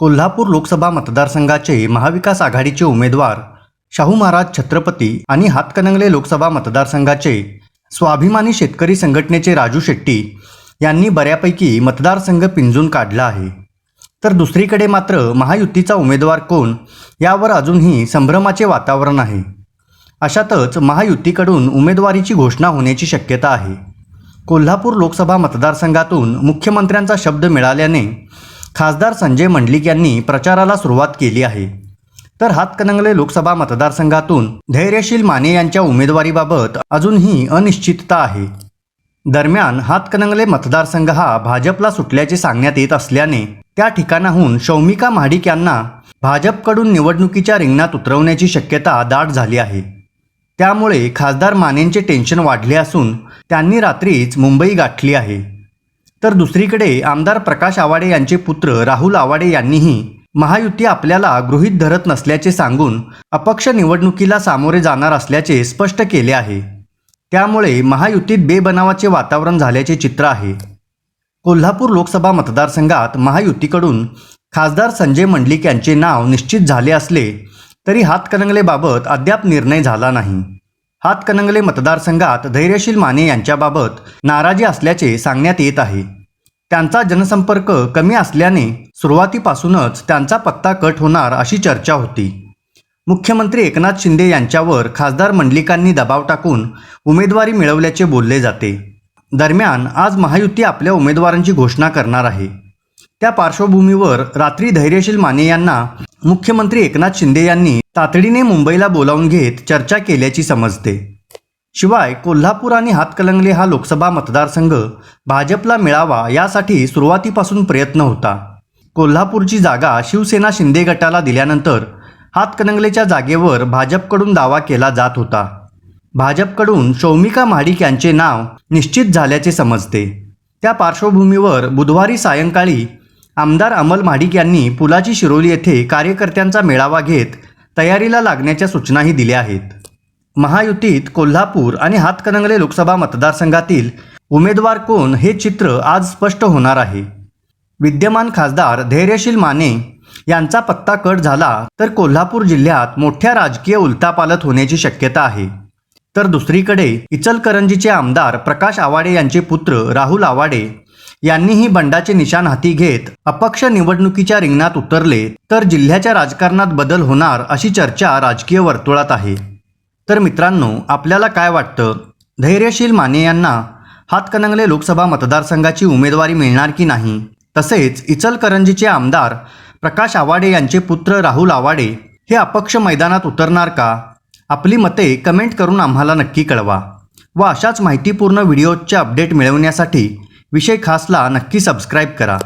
कोल्हापूर लोकसभा मतदारसंघाचे महाविकास आघाडीचे उमेदवार शाहू महाराज छत्रपती आणि हातकणंगले लोकसभा मतदारसंघाचे स्वाभिमानी शेतकरी संघटनेचे राजू शेट्टी यांनी बऱ्यापैकी मतदारसंघ पिंजून काढला आहे. तर दुसरीकडे मात्र महायुतीचा उमेदवार कोण यावर अजूनही संभ्रमाचे वातावरण आहे. अशातच महायुतीकडून उमेदवारीची घोषणा होण्याची शक्यता आहे. कोल्हापूर लोकसभा मतदारसंघातून मुख्यमंत्र्यांचा शब्द मिळाल्याने खासदार संजय मंडलिक यांनी प्रचाराला सुरुवात केली आहे. तर हातकणंगले लोकसभा मतदारसंघातून धैर्यशील माने यांच्या उमेदवारीबाबत अजूनही अनिश्चितता आहे. दरम्यान हातकणंगले मतदारसंघ हा भाजपला सुटल्याचे सांगण्यात येत असल्याने त्या ठिकाणाहून शौमिका महाडिक यांना भाजपकडून निवडणुकीच्या रिंगणात उतरवण्याची शक्यता दाट झाली आहे. त्यामुळे खासदार मानेंचे टेन्शन वाढले असून त्यांनी रात्रीच मुंबई गाठली आहे. तर दुसरीकडे आमदार प्रकाश आवाडे यांचे पुत्र राहुल आवाडे यांनीही महायुती आपल्याला गृहीत धरत नसल्याचे सांगून अपक्ष निवडणुकीला सामोरे जाणार असल्याचे स्पष्ट केले आहे. त्यामुळे महायुतीत बेबनावाचे वातावरण झाल्याचे चित्र आहे. कोल्हापूर लोकसभा मतदारसंघात महायुतीकडून खासदार संजय मंडलिक यांचे नाव निश्चित झाले असले तरी हातकणंगलेबाबत अद्याप निर्णय झाला नाही. हातकणंगले मतदारसंघात धैर्यशील माने यांच्याबाबत नाराजी असल्याचे सांगण्यात येत आहे. त्यांचा जनसंपर्क कमी असल्याने सुरुवातीपासूनच त्यांचा पत्ता कट होणार अशी चर्चा होती. मुख्यमंत्री एकनाथ शिंदे यांच्यावर खासदार मंडलिकांनी दबाव टाकून उमेदवारी मिळवल्याचे बोलले जाते. दरम्यान आज महायुती आपल्या उमेदवारांची घोषणा करणार आहे. त्या पार्श्वभूमीवर रात्री धैर्यशील माने यांना मुख्यमंत्री एकनाथ शिंदे यांनी तातडीने मुंबईला बोलावून घेत चर्चा केल्याची समजते. शिवाय कोल्हापूर आणि हातकलंगले हा लोकसभा मतदारसंघ भाजपला मिळावा यासाठी सुरुवातीपासून प्रयत्न होता. कोल्हापूरची जागा शिवसेना शिंदे गटाला दिल्यानंतर हातकणंगलेच्या जागेवर भाजपकडून दावा केला जात होता. भाजपकडून शौमिका महाडिक यांचे नाव निश्चित झाल्याचे समजते. त्या पार्श्वभूमीवर बुधवारी सायंकाळी आमदार अमल महाडिक यांनी पुलाची शिरोली येथे कार्यकर्त्यांचा मेळावा घेत तयारीला लागण्याच्या सूचनाही दिल्या आहेत. महायुतीत कोल्हापूर आणि हातकणंगले लोकसभा मतदारसंघातील उमेदवार कोण हे चित्र आज स्पष्ट होणार आहे. विद्यमान खासदार धैर्यशील माने यांचा पत्ता कट झाला तर कोल्हापूर जिल्ह्यात मोठ्या राजकीय उलथापालत होण्याची शक्यता आहे. तर दुसरीकडे इचलकरंजीचे आमदार प्रकाश आवाडे यांचे पुत्र राहुल आवाडे यांनीही बंडाचे निशाण हाती घेत अपक्ष निवडणुकीच्या रिंगणात उतरले तर जिल्ह्याच्या राजकारणात बदल होणार अशी चर्चा राजकीय वर्तुळात आहे. तर मित्रांनो आपल्याला काय वाटतं? धैर्यशील माने यांना हातकणंगले लोकसभा मतदारसंघाची उमेदवारी मिळणार की नाही? तसेच इचलकरंजीचे आमदार प्रकाश आवाडे यांचे पुत्र राहुल आवाडे हे अपक्ष मैदानात उतरणार का? आपली मते कमेंट करून आम्हाला नक्की कळवा व अशाच माहितीपूर्ण व्हिडिओजचे अपडेट मिळवण्यासाठी विषय खासला नक्की सबस्क्राईब करा.